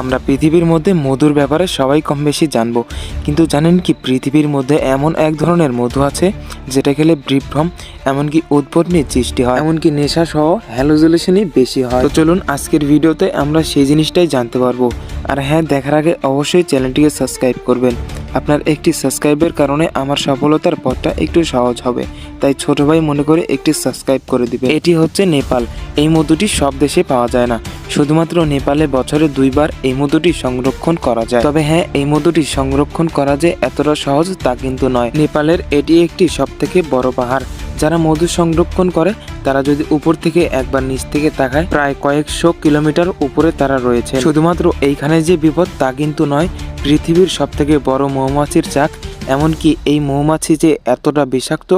আমরা পৃথিবীর মধ্যে মধুর ব্যাপারে সবাই কম বেশি জানব। কিন্তু জানেন কি পৃথিবীর মধ্যে এমন এক ধরনের মধু আছে যেটা খেলে বিভ্রম এমনকি উদ্ভটনির সৃষ্টি হয়। এমনকি নেশা সহ হ্যালোজুলেশনই বেশি হয়। তো চলুন আজকের ভিডিওতে আমরা সেই জিনিসটাই জানতে পারব। আর হ্যাঁ দেখার আগে অবশ্যই চ্যানেলটিকে সাবস্ক্রাইব করবেন। আপনার একটি সাবস্ক্রাইবের কারণে আমার সফলতার পথটা একটু সহজ হবে। তাই ছোট ভাই মনে করে একটি সাবস্ক্রাইব করে দিবে এটি হচ্ছে নেপাল। এই মধুটি সব দেশে পাওয়া যায় না। শুধুমাত্র নেপালে বছরে দুইবার এই মধুটি সংরক্ষণ করা যায়। তবে হ্যাঁ এই মধুটি সংরক্ষণ করা যে এতটা সহজ তা কিন্তু নয়। নেপালের এটি একটি সব থেকে বড় পাহাড়। যারা মধু সংরক্ষণ করে, তারা যদি উপর থেকে একবার নিচ থেকে তাকায়, প্রায় কয়েকশো কিলোমিটার উপরে তারা রয়েছে। শুধুমাত্র এইখানে যে বিপদ তা কিন্তু নয়, পৃথিবীর সব থেকে বড় মৌমাছির চাক এমনকি এই মৌমাছি যে এতটা বিষাক্ত,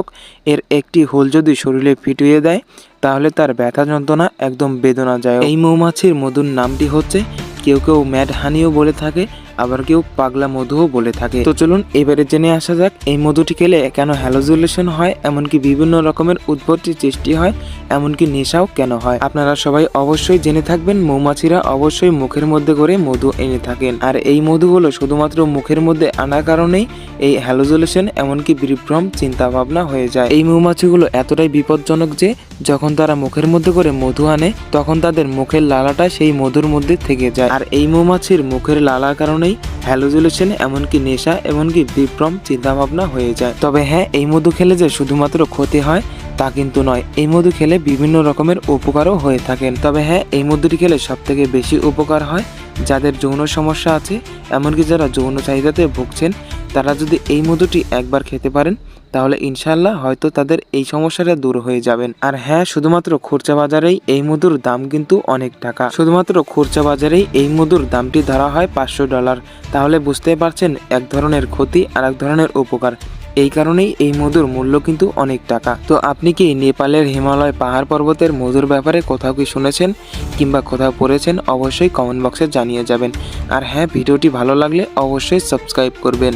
এর একটি হোল যদি শরীরে ফিটিয়ে দেয়, তাহলে তার ব্যথা যন্ত্রণা একদম বেদনা যায় এই মৌমাছির মধুর নামটি হচ্ছে কেউ কেউ ম্যাড হানিও বলে থাকে, আবার কেউ পাগলা মধুও বলে থাকে। তো চলুন, এবারে জেনে আসা যাক, এই মধুটি খেলে কেন হ্যালোজুলেশন হয়, এমনকি বিভিন্ন রকমের উদ্ভটটি সৃষ্টি হয়, এমনকি নেশাও কেন হয়? আপনারা সবাই অবশ্যই জেনে থাকবেন, মৌমাছিরা অবশ্যই মুখের মধ্যে করে মধু এনে থাকেন। আর এই মধুগুলো শুধুমাত্র মুখের মধ্যে আনার কারণেই এই হ্যালোজুলেশন এমনকি বিভ্রম চিন্তা ভাবনা হয়ে যায়। এই মৌমাছিগুলো এতটাই বিপজ্জনক যে যখন তারা মুখের মধ্যে করে মধু আনে, তখন তাদের মুখের লালাটা সেই মধুর মধ্যে থেকে যায়। আর এই মৌমাছির মুখের লালার কারণেই হ্যালোজুলেশন এমনকি নেশা, এমনকি বিভ্রম, চিন্তাভাবনা হয়ে যায়। তবে হ্যাঁ এই মধু খেলে যে শুধুমাত্র ক্ষতি হয়, তা কিন্তু নয়। এই মধু খেলে বিভিন্ন রকমের উপকারও হয়ে থাকেন তবে হ্যাঁ এই মধুটি খেলে সব থেকে বেশি উপকার হয় যাদের যৌন সমস্যা আছে, এমনকি যারা যৌন চাহিদাতে ভুগছেন তারা যদি এই মধুটি একবার খেতে পারেন, তাহলে ইনশাল্লাহ হয়তো তাদের এই সমস্যাটা দূর হয়ে যাবেন। আর হ্যাঁ শুধুমাত্র খুরচা বাজারেই এই মধুর দাম কিন্তু অনেক টাকা। শুধুমাত্র খুরচা বাজারেই এই মধুর দামটি ধরা হয় পাঁচশো ডলার। তাহলে বুঝতে পারছেন, এক ধরনের ক্ষতি আর এক ধরনের উপকার। এই কারণেই এই মধুর মূল্য কিন্তু অনেক টাকা। তো আপনি কি নেপালের হিমালয় পাহাড় পর্বতের মধুর ব্যাপারে কোথাও কি শুনেছেন কিংবা কোথাও পড়েছেন? অবশ্যই কমেন্ট বক্সে জানিয়ে যাবেন। আর হ্যাঁ ভিডিওটি ভালো লাগলে অবশ্যই সাবস্ক্রাইব করবেন।